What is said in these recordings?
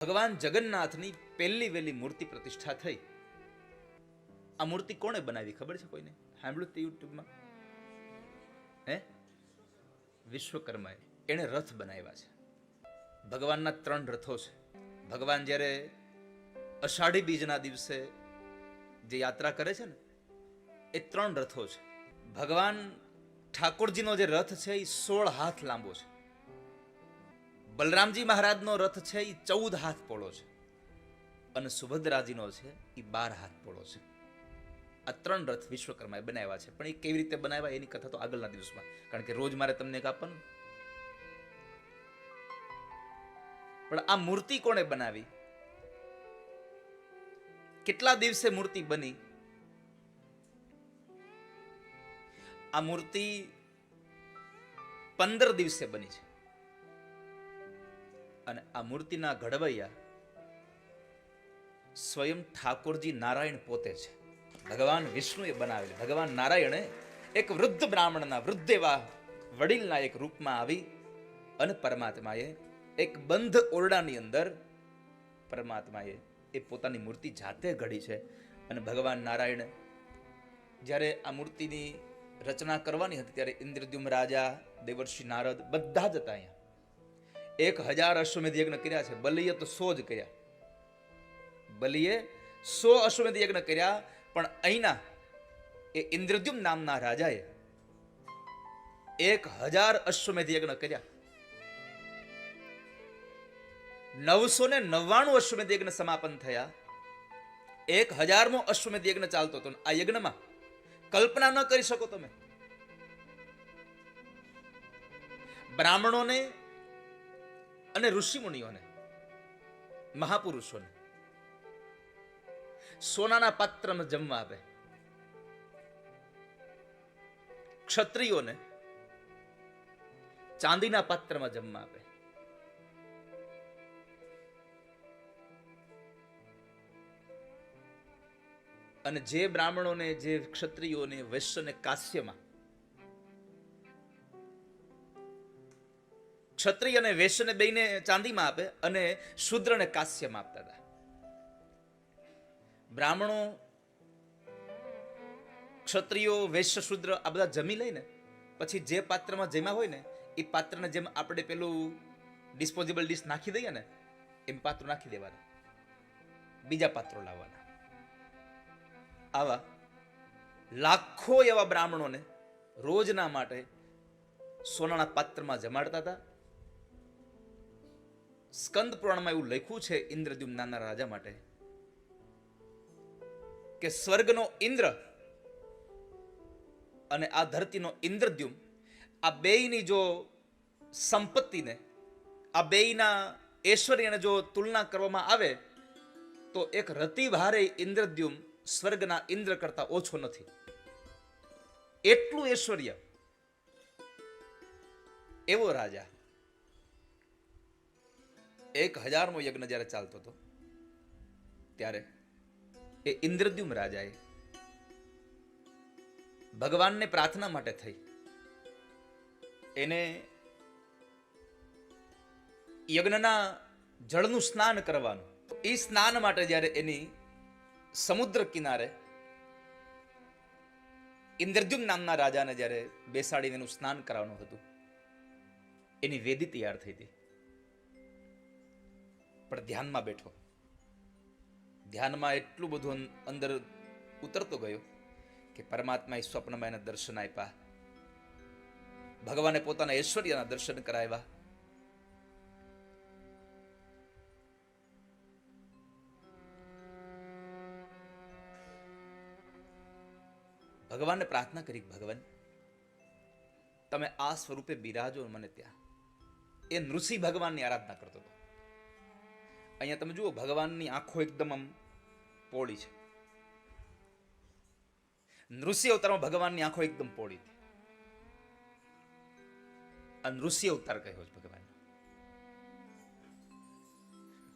ભગવાન જગન્નાથની પહેલી વહેલી મૂર્તિ પ્રતિષ્ઠા થઈ. આ મૂર્તિ કોણે બનાવી ખબર છે કોઈને? સાંભળ્યું તે યુટ્યુબમાં? હે? વિશ્વકર્માએ. એણે રથ બનાવ્યા છે. ભગવાનના ત્રણ રથો છે. ભગવાન જ્યારે અષાઢી બીજના દિવસે જે યાત્રા કરે છે ને, એ ત્રણ રથો છે. ભગવાન ઠાકોરજીનો જે રથ છે એ સોળ હાથ લાંબો છે. બલરામજી મહારાજનો રથ છે એ ચૌદ હાથ પોળો છે. અને સુભદ્રાજીનો છે એ બાર હાથ પોળો છે. આ ત્રણ રથ વિશ્વકર્માએ બનાવ્યા છે. પણ એ કેવી રીતે બનાવ્યા, એની કથા તો આગળના દિવસમાં. કારણ કે રોજ મારે તમને કાપન પણ આ મૂર્તિ કોણે બનાવી? કેટલા દિવસે મૂર્તિ બની? આ મૂર્તિ પંદર દિવસે બની છે. અને આ મૂર્તિના ઘડવૈયા સ્વયં ઠાકોરજી નારાયણ પોતે છે. ભગવાન વિષ્ણુએ બનાવેલી. ભગવાન નારાયણે એક વૃદ્ધ બ્રાહ્મણના વૃદ્ધ એવા વડીલના એક રૂપમાં આવી અને પરમાત્માએ એક બંધ ઓરડાની અંદર પરમાત્માએ એ પોતાની મૂર્તિ જાતે ઘડી છે અને ભગવાન નારાયણ જ્યારે આ મૂર્તિની રચના કરવાની હતી ત્યારે ઇન્દ્રદ્યુમ રાજા, દેવર્ષિ નારદ બધા જ હતા અહીંયા. એક હજાર અશ્વમેધ યજ્ઞ કર્યા છે. બલિએ તો સો જ કર્યા. બલિએ સો અશ્વમેધ યજ્ઞ કર્યા, પણ અહીંના એ ઇન્દ્રદ્યુમ નામના રાજાએ એક હજાર અશ્વમેધ યજ્ઞ કર્યા. નવસો ને નવ્વાણું અશ્વમેધ યજ્ઞ સમાપન થયા. એક હજારમો અશ્વમેધ યજ્ઞ ચાલતો હતો. આ યજ્ઞમાં કલ્પના ન કરી શકો તમે. બ્રાહ્મણોને અને ઋષિમુનિઓને, મહાપુરુષોને, સોનાના પાત્રમાં જમવા આપે. ક્ષત્રિયોને ચાંદીના પાત્રમાં જમવા આપે. અને જે બ્રાહ્મણોને, જે ક્ષત્રિયોને, વૈશ્યને કાશ્યમાં ક્ષત્રિય અને વૈશ્યને બેને ચાંદીમાં આપે અને શૂદ્રને કાશ્યમાં આપતા હતા. બ્રાહ્મણો, ક્ષત્રિયો, વૈશ્ય, શૂદ્ર આ બધા જમી લઈને પછી જે પાત્રમાં જેમાં હોય ને એ પાત્રને જેમ આપણે પેલું ડિસ્પોઝેબલ ડીશ નાખી દઈએ ને, એમ પાત્રો નાખી દેવાના. બીજા પાત્રો લાવવાના. આવા લાખો એવા બ્રાહ્મણોને રોજના માટે સોનાના પાત્રમાં જમાડતા હતા. સ્કંદ પુરાણમાં એવું લખ્યું છે ઇન્દ્રદ્યુમ નાના રાજા માટે કે સ્વર્ગનો ઇન્દ્ર અને આ ધરતીનો ઇન્દ્રદ્યુમ આ બેયની જો સંપત્તિને, આ બેયના ઐશ્વર્યને જો તુલના કરવામાં આવે, તો એક રતિ ભારે ઇન્દ્રદ્યુમ સ્વર્ગના ઇન્દ્ર કરતા ઓછો નથી. એટલું ઐશ્વર્ય એવો રાજા. એક હજારમો યજ્ઞ જ્યારે ચાલતો હતો, ત્યારે એ ઇન્દ્રદ્યુમ રાજાએ ભગવાનને પ્રાર્થના માટે થઈ. એને યજ્ઞના જળનું સ્નાન કરવાનું. એ સ્નાન માટે જ્યારે એની સમુદ્ર કિનારે ઇન્દ્રદ્યુમ નામના રાજાને જ્યારે બેસાડીને એનું સ્નાન કરાવવાનું હતું, એની વેદી તૈયાર થઈ હતી. પણ ધ્યાનમાં બેઠો. ધ્યાનમાં એટલું બધું અંદર ઉતરતો ગયો કે પરમાત્માએ સ્વપ્નમાં એને દર્શન આપ્યા ભગવાને પોતાના ઐશ્વર્યના દર્શન કરાવ્યા ભગવાનને પ્રાર્થના કરી, ભગવાન, તમે આ સ્વરૂપે બિરાજો મને ત્યાં. એ નૃસિંહ ભગવાનની આરાધના કરતો હતો. અહીંયા તમે જુઓ, ભગવાનની આંખો એકદમ આમ પોળી છે. નૃસિંહ અવતારમાં ભગવાનની આંખો એકદમ પોળી હતી. આ નૃસિંહ અવતાર કહ્યો છે ભગવાન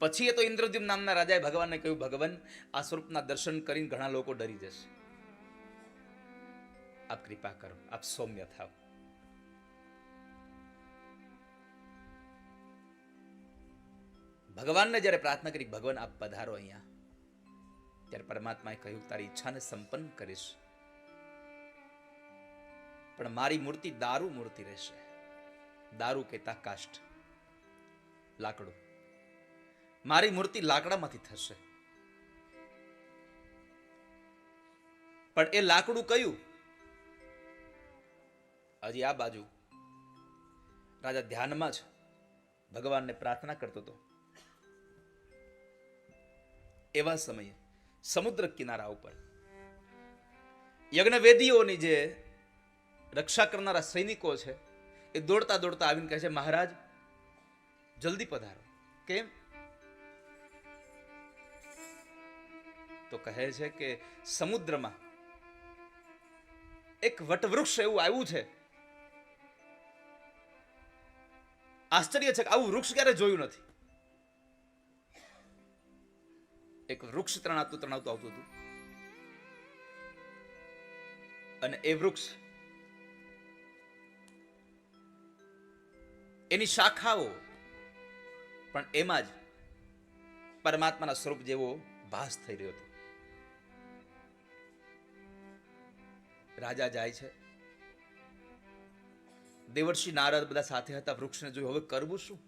પછી એ તો ઇન્દ્રદ્યુમ નામના રાજાએ ભગવાનને કહ્યું, ભગવાન, આ સ્વરૂપના દર્શન કરીને ઘણા લોકો ડરી જશે. આપ કૃપા કરો, આપ સૌમ્ય થાવ ભગવાનને જ્યારે પ્રાર્થના કરી, ભગવાન, આપ પધારો અહીંયા. ત્યારે પરમાત્માએ કહ્યું, તારી ઈચ્છાને સંપન્ન કરીશ. પણ મારી મૂર્તિ દારૂ મૂર્તિ રહેશે. દારૂ કહેતા કાષ્ઠ લાકડું. મારી મૂર્તિ લાકડામાંથી થશે. પણ એ લાકડું કયું? હજી આ બાજુ. રાજા ધ્યાનમાં જ ભગવાનને પ્રાર્થના કરતો હતો. એવા સમયે સમુદ્ર કિનારા ઉપર. યજ્ઞવેદીઓની જે રક્ષા કરનારા સૈનિકો છે, એ દોડતા દોડતા આવીને કહે છે, મહારાજ, જલ્દી પધારો. કેમ? તો કહે છે કે સમુદ્રમાં એક વટવૃક્ષ એવું આવ્યું છે. આશ્ચર્ય છે કે આવું વૃક્ષ ક્યારે જોયું નથી? એક વૃક્ષ તણાતું તણાવતું આવતું હતું. અને એ વૃક્ષ એની શાખાઓ, પણ એમાં જ પરમાત્માના સ્વરૂપ જેવો ભાસ થઈ રહ્યો હતો. રાજા જાય છે. દેવર્ષિ નારદ બધા સાથે હતા વૃક્ષને જોયું, હવે કરવું શું?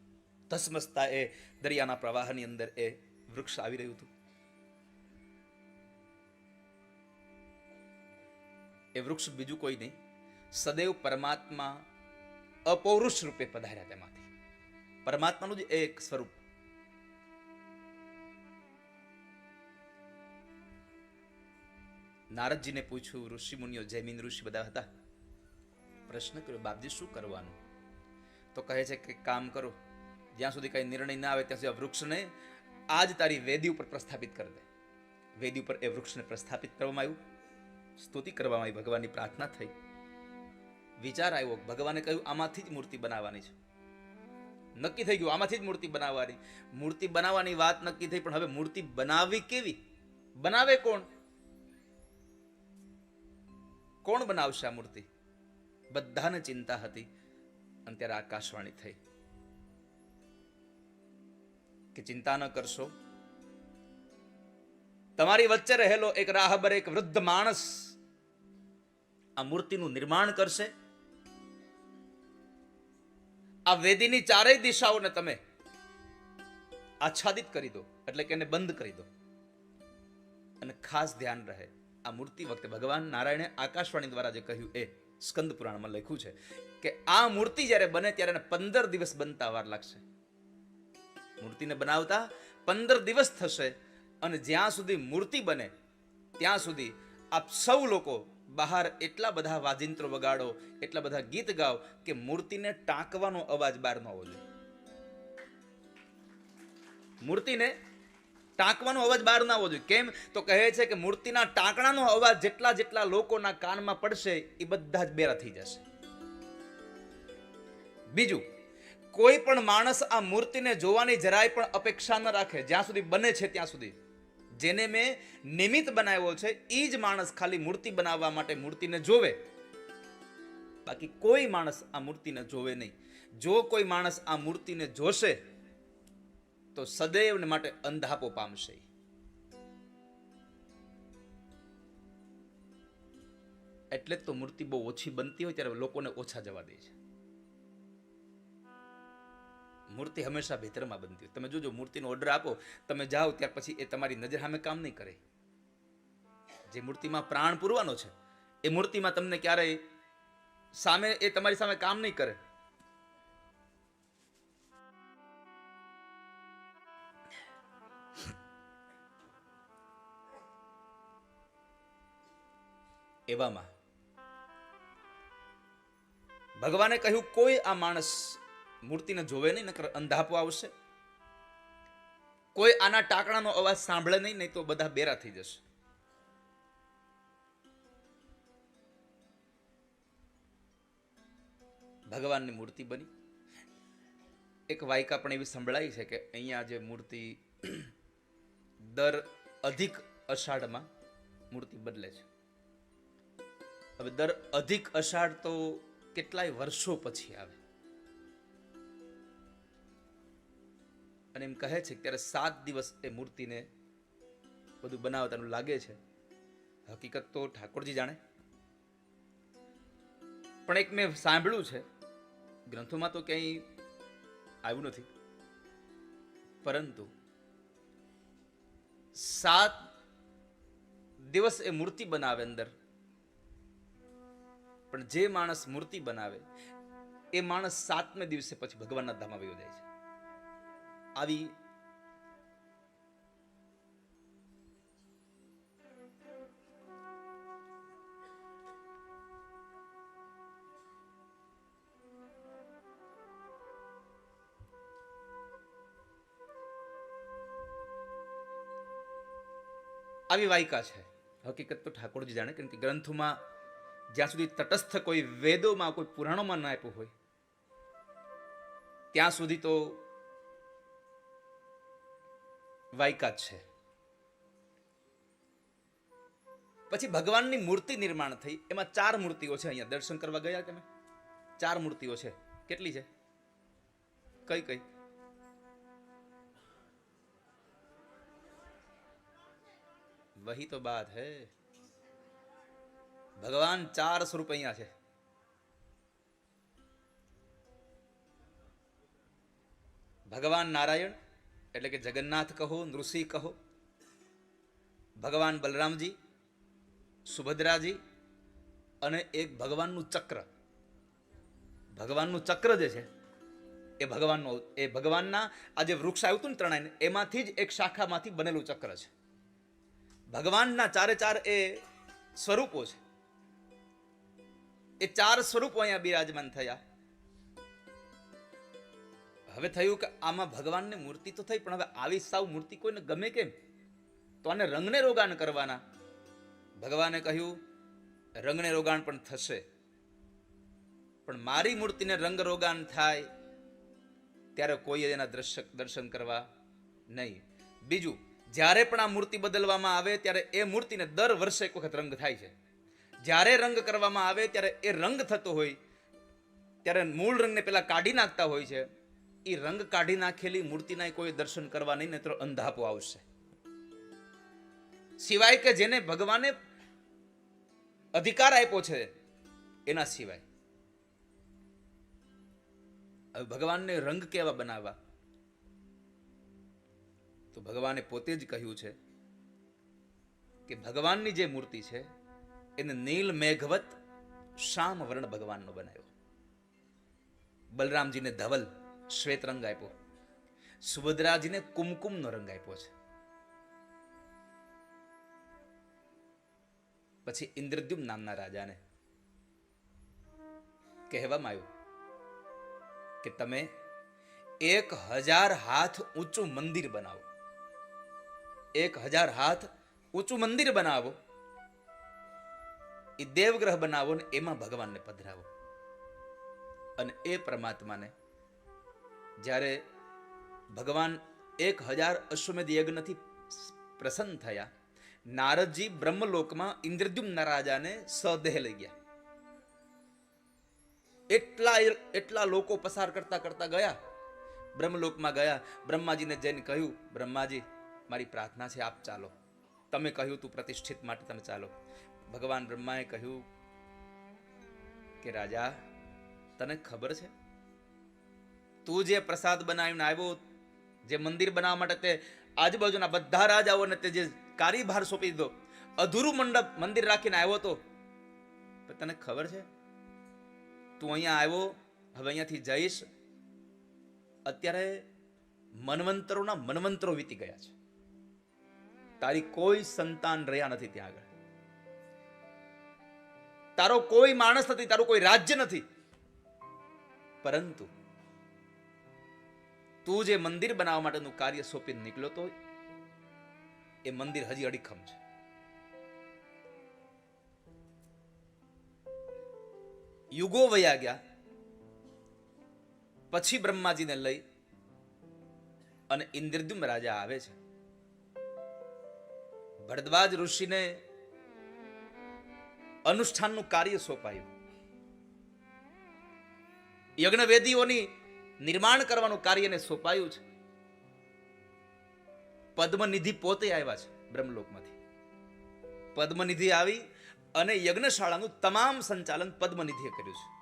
ધસમસતા એ દરિયાના પ્રવાહની અંદર એ વૃક્ષ આવી રહ્યું હતું. એ વૃક્ષ બીજું કોઈ નહીં. સદૈવ પરમાત્મા અપૌરુષ રૂપે પધાર્યા તેમાંથી. પરમાત્માનું જ એક સ્વરૂપ. નારદજીને પૂછ્યું, ઋષિ મુનિઓ, જૈમિન ઋષિ બધા હતા? પ્રશ્ન કર્યો, બાપજી, શું કરવાનું? તો કહે છે કે, કામ કરો. જ્યાં સુધી કઈ નિર્ણય ના આવે, ત્યાં સુધી આ વૃક્ષને આજ તારી વેદી ઉપર પ્રસ્થાપિત કરી દે. વેદી ઉપર એ વૃક્ષને પ્રસ્થાપિત કરવામાં આવ્યું. સ્તુતિ કરવામાં આવી, ભગવાનની પ્રાર્થના થઈ. વિચાર આવ્યો, ભગવાને કહ્યું, આમાંથી જ મૂર્તિ બનાવવાની છે. નક્કી થઈ ગયું, આમાંથી જ મૂર્તિ બનાવવાની. મૂર્તિ બનાવવાની વાત નક્કી થઈ, પણ હવે મૂર્તિ બનાવવી કેવી? બનાવે કોણ? કોણ બનાવશે આ મૂર્તિ? બધાને ચિંતા હતી. અને ત્યારે આકાશવાણી થઈ. કે ચિંતા ન કરશો તમારી વચ્ચે રહેલો એક રાહબર, એક વૃદ્ધ માણસ આ મૂર્તિનું નિર્માણ કરશે. આ વેદીની ચારેય દિશાઓને તમે આચ્છાદિત કરી દો, એટલે કે એને બંધ કરી દો. અને ખાસ ધ્યાન રહે, આ મૂર્તિ વખતે ભગવાન નારાયણે આકાશવાણી દ્વારા જે કહ્યું એ સ્કંદ પુરાણમાં લખ્યું છે કે આ મૂર્તિ જ્યારે બને ત્યારે એને પંદર દિવસ બનતા વાર લાગશે. મૂર્તિને બનાવતા પંદર દિવસ થશે અને જ્યાં સુધી મૂર્તિ બને, ત્યાં સુધી આપ સૌ લોકો બહાર એટલા બધા વાજિંત્રો વગાડો, એટલા બધા ગીત ગાઓ કે મૂર્તિને ટાંકવાનો અવાજ બહાર ન આવવો જોઈએ. મૂર્તિને ટાંકવાનો અવાજ બહાર ના આવવો જોઈએ. કેમ? તો કહે છે કે મૂર્તિના ટાંકણાનો અવાજ જેટલા જેટલા લોકોના કાનમાં પડશે, એ બધા જ બેરા થઈ જશે. બીજું કોઈ પણ માણસ આ મૂર્તિને જોવાની જરાય પણ અપેક્ષા ન રાખે. જ્યાં સુધી બને છે ત્યાં સુધી. જેને મેં નિમિત્ત બનાવ્યો છે એ જ માણસ ખાલી મૂર્તિ બનાવવા માટે મૂર્તિને જોવે. બાકી કોઈ માણસ આ મૂર્તિને જોવે નહીં. જો કોઈ માણસ આ મૂર્તિને જોશે, તો સદૈવને માટે અંધાપો પામશે. એટલે જ તો મૂર્તિ બહુ ઓછી બનતી હોય, ત્યારે લોકોને ઓછા જવા દે છે. મૂર્તિ હંમેશા ભીતરમાં બનતી હોય. તમે જોજો, મૂર્તિનો ઓર્ડર આપો, તમે જાઓ, ત્યાર પછી એ તમારી નજર સામે કામ નહીં કરે. જે મૂર્તિમાં પ્રાણ પૂરવાનો છે, એ મૂર્તિમાં તમને ક્યારેય સામે, એ તમારી સામે કામ નહીં કરે. એવામાં ભગવાને કહ્યું, કોઈ આ માણસ મૂર્તિને જોવે નહીં, નકર અંધાપો આવશે. કોઈ આના ટાંકણાનો અવાજ સાંભળે નહીં નહીં તો બધા બેરા થઈ જશે. ભગવાનની મૂર્તિ બની. એક વાયકા પણ એવી સંભળાય છે કે અહીંયા જે મૂર્તિ દર અધિક અષાઢમાં મૂર્તિ બદલે છે. હવે દર અધિક અષાઢ તો કેટલાય વર્ષો પછી આવે. અને એમ કહે છે ત્યારે સાત દિવસ એ મૂર્તિને બધું બનાવતાનું લાગે છે. હકીકત તો ઠાકોરજી જાણે. પણ એક મેં સાંભળ્યું છે, ગ્રંથોમાં તો ક્યાંય આવ્યું નથી. પરંતુ સાત દિવસ એ મૂર્તિ બનાવે અંદર. પણ જે માણસ મૂર્તિ બનાવે, એ માણસ સાતમે દિવસે પછી ભગવાનના ધામમાં વયો જાય છે. આવી આવી વાયકા છે. હકીકત તો ઠાકોરજી જાણે, કેમ કે ગ્રંથોમાં જ્યાં સુધી તટસ્થ કોઈ વેદોમાં, કોઈ પુરાણોમાં ન આપ્યું હોય, ત્યાં સુધી તો વાયકા છે. પછી ભગવાનની મૂર્તિ નિર્માણ થઈ. એમાં ચાર મૂર્તિઓ છે અહીંયા. દર્શન કરવા ગયા તમે ચાર મૂર્તિઓ છે. કેટલી છે? કઈ કઈ? વહી તો બાત હૈ. ભગવાન ચાર સ્વરૂપ અહીંયા છે. ભગવાન નારાયણ એટલે કે જગન્નાથ કહો, નૃસિંહ કહો, ભગવાન બલરામજી, સુભદ્રાજી અને એક ભગવાનનું ચક્ર. ભગવાનનું ચક્ર જે છે, એ ભગવાનનો, એ ભગવાનના આ જે વૃક્ષ આવ્યું હતું ને ત્રણેય એમાંથી જ એક શાખામાંથી બનેલું ચક્ર છે. ભગવાનના ચારે ચાર એ સ્વરૂપો છે. એ ચાર સ્વરૂપો અહીંયા બિરાજમાન થયા. હવે થયું કે આમાં ભગવાનની મૂર્તિ તો થઈ, પણ હવે આવી સાવ મૂર્તિ કોઈને ગમે કેમ? તો આને રંગને રોગાણ કરવાના. ભગવાને કહ્યું, રંગને રોગાણ પણ થશે. પણ મારી મૂર્તિને રંગ રોગાણ થાય, ત્યારે કોઈ એના દ્રશ્ય, દર્શન કરવા નહીં. બીજું, જ્યારે પણ આ મૂર્તિ બદલવામાં આવે, ત્યારે એ મૂર્તિને દર વર્ષે એક વખત રંગ થાય છે. જ્યારે રંગ કરવામાં આવે, ત્યારે એ રંગ થતો હોય. ત્યારે મૂળ રંગને પહેલાં કાઢી નાખતા હોય છે. એ રંગ કાઢી નાખેલી મૂર્તિના કોઈ દર્શન કરવા નહીં ને તો અંધાપો આવશે. સિવાય કે જેને ભગવાને અધિકાર આપ્યો છે, એના સિવાય. હવે ભગવાનને રંગ કેવા બનાવવા? તો ભગવાને પોતે જ કહ્યું છે કે ભગવાનની જે મૂર્તિ છે, એને નીલ મેઘવત શામ વર્ણ ભગવાનનો બનાવ્યો. બલરામજીને ધવલ શ્વેત રંગ આપ્યો. સુભદ્રાજીને કુમકુમનો રંગ આપ્યો છે. પછી ઇન્દ્રદ્યુમ નામના રાજાને કહેવામાં આવ્યું કે તમે એક હજાર હાથ ઊંચું મંદિર બનાવો. એક હજાર હાથ ઊંચું મંદિર બનાવો. એ દેવગ્રહ બનાવો ને એમાં ભગવાનને પધરાવો. અને એ પરમાત્માને જ્યારે ભગવાન એક હજાર અશ્વમેધ યજ્ઞથી પ્રસન્ન થયા, નારદજી બ્રહ્મલોકમાં ઇન્દ્રદ્યુમ્ન રાજાને સદેહ લઈ ગયા. એટલા એટલા લોકો પસાર કરતા કરતા ગયા, બ્રહ્મલોકમાં ગયા. બ્રહ્માજીને જઈને કહ્યું, બ્રહ્માજી, મારી પ્રાર્થના છે, આપ ચાલો. તમે કહ્યું તું પ્રતિષ્ઠિત માટે તમે ચાલો. ભગવાન બ્રહ્માએ કહ્યું કે, રાજા, તને ખબર છે? તું જે પ્રસાદ બનાવીને આવ્યો, જે મંદિર બનાવવા માટે તે આજુબાજુના બધા રાજાઓને તે જે કારીભાર સોંપી દીધો, અધૂરું મંડપ મંદિર રાખીને આવ્યો તો? તને ખબર છે? તું અહીંયા આવ્યો, હવે અહીંયાથી જઈશ. અત્યારે મનવંતરોના મનવંતરો વીતી ગયા છે. તારી કોઈ સંતાન રહ્યા નથી ત્યાં આગળ. તારો કોઈ માણસ નથી, તારું કોઈ રાજ્ય નથી. પરંતુ તું જે મંદિર બનાવવા માટેનું કાર્ય સોંપીને નીકળ્યો તો એ મંદિર હજી અડીખમ છે. યુગો વયા ગયા, પછી બ્રહ્માજીને લઈ અને ઇન્દ્રદ્યુમ રાજા આવે છે. ભરદ્વાજ ઋષિને અનુષ્ઠાનનું કાર્ય સોંપાયું. યજ્ઞવેદીઓની નિર્માણ કરવાનું કાર્યને સોંપાયું છે. પદ્મનિધિ પોતે આવ્યા છે બ્રહ્મલોકમાંથી. પદ્મનિધિ આવી અને યજ્ઞશાળાનું તમામ સંચાલન પદ્મનિધિએ કર્યું છે.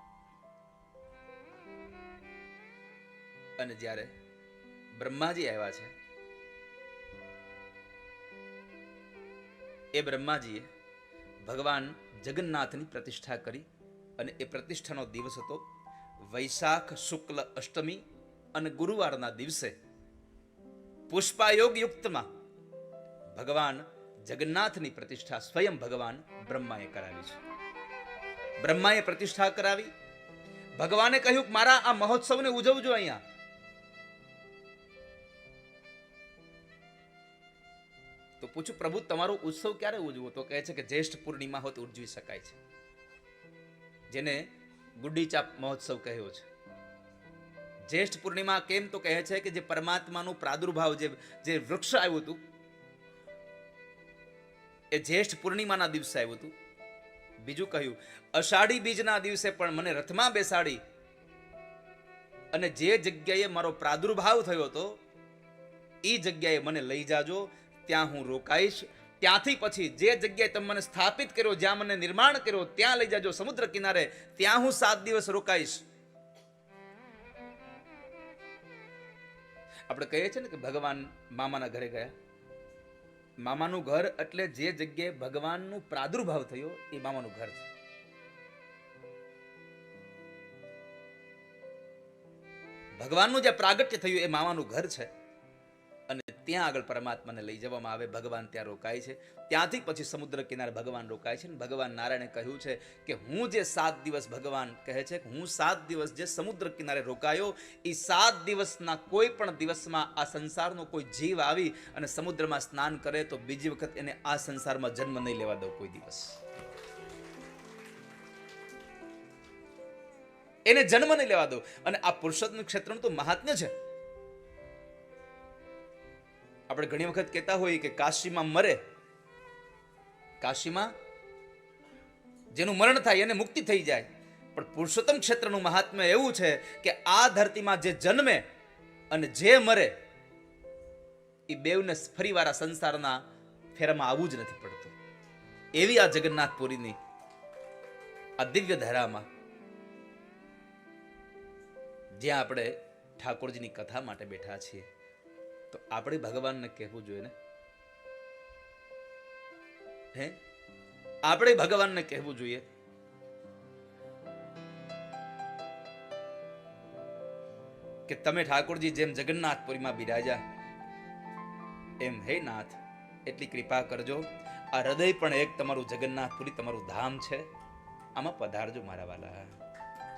અને જ્યારે બ્રહ્માજી આવ્યા છે, એ બ્રહ્માજીએ ભગવાન જગન્નાથની પ્રતિષ્ઠા કરી અને એ પ્રતિષ્ઠાનો દિવસ હતો વૈશાખ શુક્લ અષ્ટમી અને ગુરુવારના દિવસે પુષ્પાયોગ યુક્તમાં ભગવાન જગન્નાથની પ્રતિષ્ઠા સ્વયં ભગવાન બ્રહ્માએ કરાવી છે. બ્રહ્માએ પ્રતિષ્ઠા કરાવી. ભગવાને કહ્યું કે મારા આ મહોત્સવને ઉજવજો અહીંયા. તો પૂછું પ્રભુ, તમારો ઉત્સવ ક્યારે ઉજવો? તો કહે છે કે જ્યેષ્ઠ પૂર્ણિમા હોત ઉજવી શકાય છે. જેને ગુડી મહોત્સવ કહ્યો છે. જ્યેષ્ઠ પૂર્ણિમા કેમ તો કહે છે કે જે પરમાત્માનું પ્રાદુર્ભાવ જે જે વૃક્ષ આવ્યું હતું, એ જ્યેષ્ઠ પૂર્ણિમાના દિવસે આવ્યું હતું. બીજું કહ્યું, અષાઢી બીજના દિવસે પણ મને રથમાં બેસાડી અને જે જગ્યાએ મારો પ્રાદુર્ભાવ થયો હતો એ જગ્યાએ મને લઈ જાજો, ત્યાં હું રોકાઈશ ત્યાંથી પછી જે જગ્યાએ તમે મને સ્થાપિત કર્યો, જ્યાં મને નિર્માણ કર્યો, ત્યાં લઈ જાજો સમુદ્ર કિનારે. ત્યાં હું સાત દિવસ રોકાઈશ. આપણે કહીએ છીએ ને કે ભગવાન મામાના ઘરે ગયા. મામાનું ઘર એટલે જે જગ્યાએ ભગવાનનું પ્રાદુર્ભાવ થયો, એ મામાનું ઘર છે. ભગવાનનું જે પ્રાગટ્ય થયું, એ મામાનું ઘર છે. અને ત્યાં આગળ પરમાત્માને લઈ જવામાં આવે, ભગવાન ત્યાં રોકાય છે. ત્યાંથી પછી સમુદ્ર કિનારે ભગવાન રોકાય છે ભગવાન નારાયણે કહ્યું છે કે હું જે સાત દિવસ ભગવાન કહે છે હું સાત દિવસ જે સમુદ્ર કિનારે રોકાયો એ સાત દિવસના કોઈ પણ દિવસમાં આ સંસારનો કોઈ જીવ આવી અને સમુદ્રમાં સ્નાન કરે તો બીજી વખત એને આ સંસારમાં જન્મ નહીં લેવા દઉં કોઈ દિવસ. એને જન્મ નહીં લેવા દો અને આ પુરુષોત્તમ ક્ષેત્રનું તો મહાત્મ્ય છે. આપણે ઘણી વખત કહેતા હોઈએ કે કાશીમાં મરે. કાશીમાં જેનું મરણ થાય એને મુક્તિ થઈ જાય. પણ પુરુષોત્તમ ક્ષેત્રનું મહાત્મ્ય એવું છે કે આ ધરતીમાં જે જન્મે અને જે મરે એ બેવને ફરીવાર આ સંસારના ફેરામાં આવવું જ નથી પડતું. એવી આ જગન્નાથપુરીની આ દિવ્ય ધારામાં જ્યાં આપણે ઠાકોરજીની કથા માટે બેઠા છીએ. તો આપણે ભગવાનને કહેવું જોઈએ ને? હે? આપણે ભગવાનને કહેવું જોઈએ? કે તમે ઠાકોરજી જેમ જગન્નાથપુરીમાં બિરાજા એમ હે નાથ, એટલી કૃપા કરજો. આ હૃદય પણ એક તમારું જગન્નાથપુરી તમારું ધામ છે. આમાં પધારજો મારા વાલા.